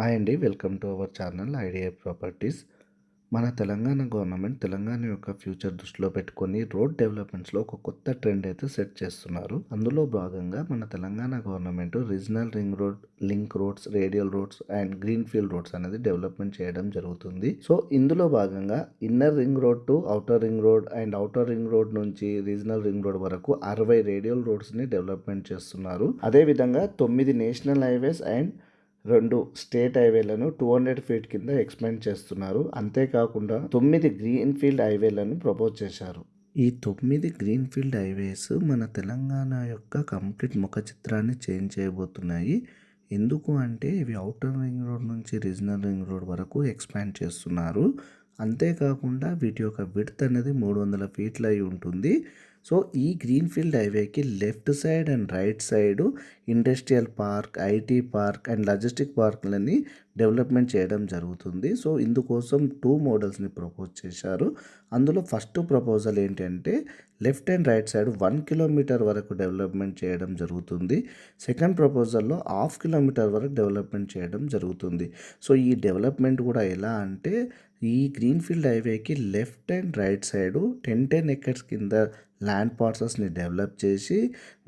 Hi అండి. Welcome to our channel idea properties. మన Telangana government Telangana యొక్క ఫ్యూచర్ దృష్టిలో పెట్టుకొని రోడ్ డెవలప్మెంట్స్లో ఒక కొత్త ట్రెండ్ అయితే సెట్ చేస్తున్నారు. అందులో భాగంగా మన Telangana government regional ring road link roads radial roads and green field roads అనేది డెవలప్మెంట్ చేయడం జరుగుతుంది. సో ఇందులో భాగంగా inner ring road to outer ring road and outer ring road నుంచి రీజనల్ రింగ్ రోడ్ వరకు అరవై రేడియల్ రోడ్స్ని డెవలప్మెంట్ చేస్తున్నారు. అదేవిధంగా తొమ్మిది నేషనల్ హైవేస్ అండ్ రెండు స్టేట్ హైవేలను టూ హండ్రెడ్ ఫీట్ కింద ఎక్స్పెండ్ చేస్తున్నారు. అంతేకాకుండా తొమ్మిది గ్రీన్ ఫీల్డ్ హైవేలను ప్రపోజ్ చేశారు. ఈ తొమ్మిది గ్రీన్ ఫీల్డ్ హైవేస్ మన తెలంగాణ యొక్క కంప్లీట్ ముఖ చిత్రాన్ని చేంజ్ చేయబోతున్నాయి. ఎందుకు అంటే ఇవి అవుటర్ రింగ్ రోడ్ నుంచి రీజనల్ రింగ్ రోడ్ వరకు ఎక్స్పాండ్ చేస్తున్నారు. అంతేకాకుండా వీటి యొక్క విడ్త్ అనేది మూడు వందల ఫీట్లు అయి ఉంటుంది. సో ఈ గ్రీన్ ఫీల్డ్ హైవేకి left side and right side industrial park IT park and logistic పార్క్లని development చేయడం జరుగుతుంది. సో ఇందుకోసం టూ మోడల్స్ని ప్రపోజ్ చేశారు. అందులో ఫస్ట్ ప్రపోజల్ ఏంటంటే left and right side one kilometer వరకు డెవలప్మెంట్ చేయడం జరుగుతుంది. సెకండ్ ప్రపోజల్లో హాఫ్ కిలోమీటర్ వరకు డెవలప్మెంట్ చేయడం జరుగుతుంది. సో ఈ డెవలప్మెంట్ కూడా ఎలా అంటే ఈ గ్రీన్ఫీల్డ్ హైవేకి left and right side ten ten acres కింద ల్యాండ్ పార్సల్స్ని డెవలప్ చేసి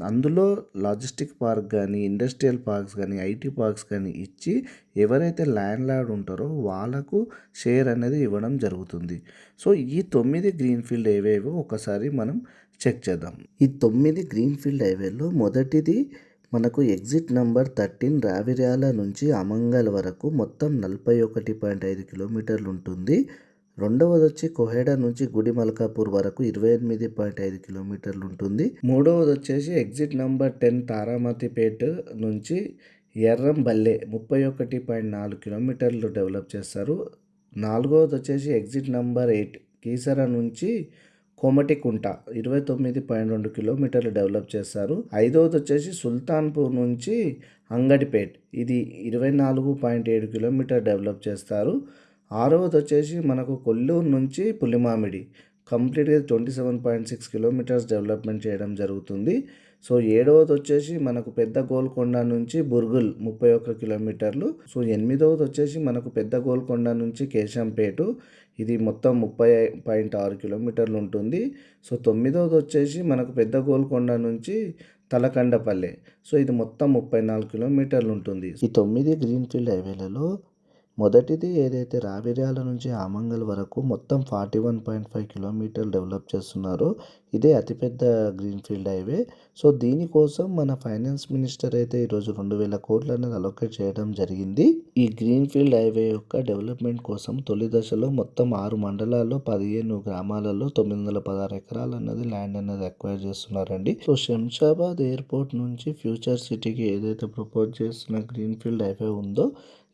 అందులో లాజిస్టిక్ పార్క్ కానీ ఇండస్ట్రియల్ పార్క్స్ కానీ ఐటీ పార్క్స్ కానీ ఇచ్చి ఎవరైతే ల్యాండ్ లార్డ్ ఉంటారో వాళ్ళకు షేర్ అనేది ఇవ్వడం జరుగుతుంది. సో ఈ తొమ్మిది గ్రీన్ ఫీల్డ్ హైవేవో ఒకసారి మనం చెక్ చేద్దాం. ఈ తొమ్మిది గ్రీన్ ఫీల్డ్ హైవేలో మొదటిది మనకు ఎగ్జిట్ నంబర్ థర్టీన్ రావిర్యాల నుంచి అమంగల్ వరకు మొత్తం నలభై ఒకటి పాయింట్ ఐదు కిలోమీటర్లు ఉంటుంది. రెండవది వచ్చి కొహేడా నుంచి గుడి మల్కాపూర్ వరకు ఇరవై ఎనిమిది పాయింట్ ఐదు కిలోమీటర్లు ఉంటుంది. మూడవది వచ్చేసి ఎగ్జిట్ నంబర్ టెన్ తారామతిపేట నుంచి ఎర్రంబల్లె ముప్పై ఒకటి పాయింట్ నాలుగు కిలోమీటర్లు డెవలప్ చేస్తారు. నాలుగవది వచ్చేసి ఎగ్జిట్ నంబర్ ఎయిట్ కీసర నుంచి కోమటికుంట ఇరవై తొమ్మిది పాయింట్ రెండు కిలోమీటర్లు డెవలప్ చేస్తారు. ఐదవది వచ్చేసి సుల్తాన్పూర్ నుంచి అంగడిపేట్ ఇది ఇరవై నాలుగు పాయింట్ ఏడు కిలోమీటర్ డెవలప్ చేస్తారు. ఆరవది వచ్చేసి మనకు కొల్లూరు నుంచి పులిమామిడి కంప్లీట్గా twenty seven point six kilometers development చేయడం జరుగుతుంది. సో ఏడవది వచ్చేసి మనకు పెద్ద గోల్కొండ నుంచి బుర్గుల్ ముప్పై ఒక్క కిలోమీటర్లు. సో ఎనిమిదవది వచ్చేసి మనకు పెద్ద గోల్కొండ నుంచి కేశంపేటు. ఇది మొత్తం ముప్పై పాయింట్ ఆరు కిలోమీటర్లు ఉంటుంది. సో తొమ్మిదవది వచ్చేసి మనకు పెద్ద గోల్కొండ నుంచి తలకండపల్లె. సో ఇది మొత్తం ముప్పై నాలుగు కిలోమీటర్లు ఉంటుంది. ఈ తొమ్మిది గ్రీన్ఫీల్డ్ హైవేలలో మొదటిది ఏదైతే రావిర్యాల నుంచి ఆమంగల్ వరకు మొత్తం ఫార్టీ వన్ పాయింట్ ఫైవ్ కిలోమీటర్లు డెవలప్ చేస్తున్నారో ఇదే అతిపెద్ద గ్రీన్ఫీల్డ్ హైవే. సో దీనికోసం మన ఫైనాన్స్ మినిస్టర్ అయితే ఈరోజు రెండు వేల కోట్లు అనేది అలొకేట్ చేయడం జరిగింది. ఈ గ్రీన్ఫీల్డ్ హైవే యొక్క డెవలప్మెంట్ కోసం తొలి దశలో మొత్తం ఆరు మండలాల్లో పదిహేను గ్రామాలలో తొమ్మిది వందల పదహారు ఎకరాలు అన్నది ల్యాండ్ అనేది అక్వైర్ చేస్తున్నారండి. సో శంషాబాద్ ఎయిర్పోర్ట్ నుంచి ఫ్యూచర్ సిటీకి ఏదైతే ప్రపోజ్ చేస్తున్న గ్రీన్ఫీల్డ్ హైవే ఉందో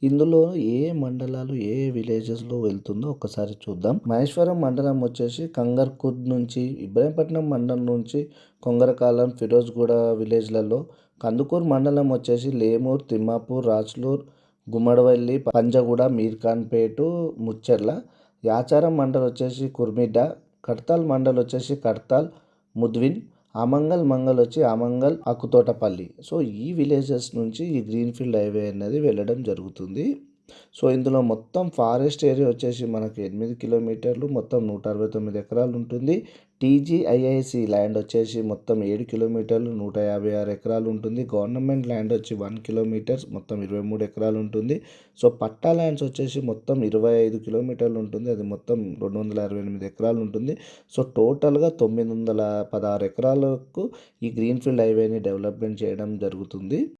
ఇందులో ఏ మండలాలు ఏ విలేజెస్లో వెళ్తుందో ఒకసారి చూద్దాం. మహేశ్వరం మండలం వచ్చేసి కంగర్కుద్ నుంచి ఇబ్రాహీంపట్నం మండలం నుంచి కొంగరకాలం ఫిరోజ్గూడ విలేజ్లలో కందుకూరు మండలం వచ్చేసి లేమూర్ తిమ్మాపూర్ రాజ్లూర్ గుమ్మడవల్లి పంజగూడ మీర్ఖాన్పేటు ముచ్చెర్ల. యాచారం మండల్ వచ్చేసి కుర్మిడ్డ కడ్తాల్ మండల్ వచ్చేసి కడ్తాల్ ముద్విన్ ఆమంగల్ మంగల్ వచ్చి ఆమంగల్ అక్కుతోటపల్లి సో ఈ విలేజెస్ నుంచి ఈ గ్రీన్ఫీల్డ్ హైవే అనేది వెళ్ళడం జరుగుతుంది. సో ఇందులో మొత్తం ఫారెస్ట్ ఏరియా వచ్చేసి మనకి ఎనిమిది కిలోమీటర్లు మొత్తం నూట అరవై తొమ్మిది ఎకరాలు ఉంటుంది. టీజీఐఐసి ల్యాండ్ వచ్చేసి మొత్తం ఏడు కిలోమీటర్లు నూట యాభై ఆరు ఎకరాలు ఉంటుంది. గవర్నమెంట్ ల్యాండ్ వచ్చి వన్ కిలోమీటర్స్ మొత్తం ఇరవై మూడు ఎకరాలు ఉంటుంది. సో పట్టా ల్యాండ్స్ వచ్చేసి మొత్తం ఇరవై ఐదు కిలోమీటర్లు ఉంటుంది. అది మొత్తం రెండు వందల అరవై ఎనిమిది ఎకరాలు ఉంటుంది. సో టోటల్గా తొమ్మిది వందల పదహారు ఎకరాలకు ఈ గ్రీన్ఫీల్డ్ హైవేని డెవలప్మెంట్ చేయడం జరుగుతుంది.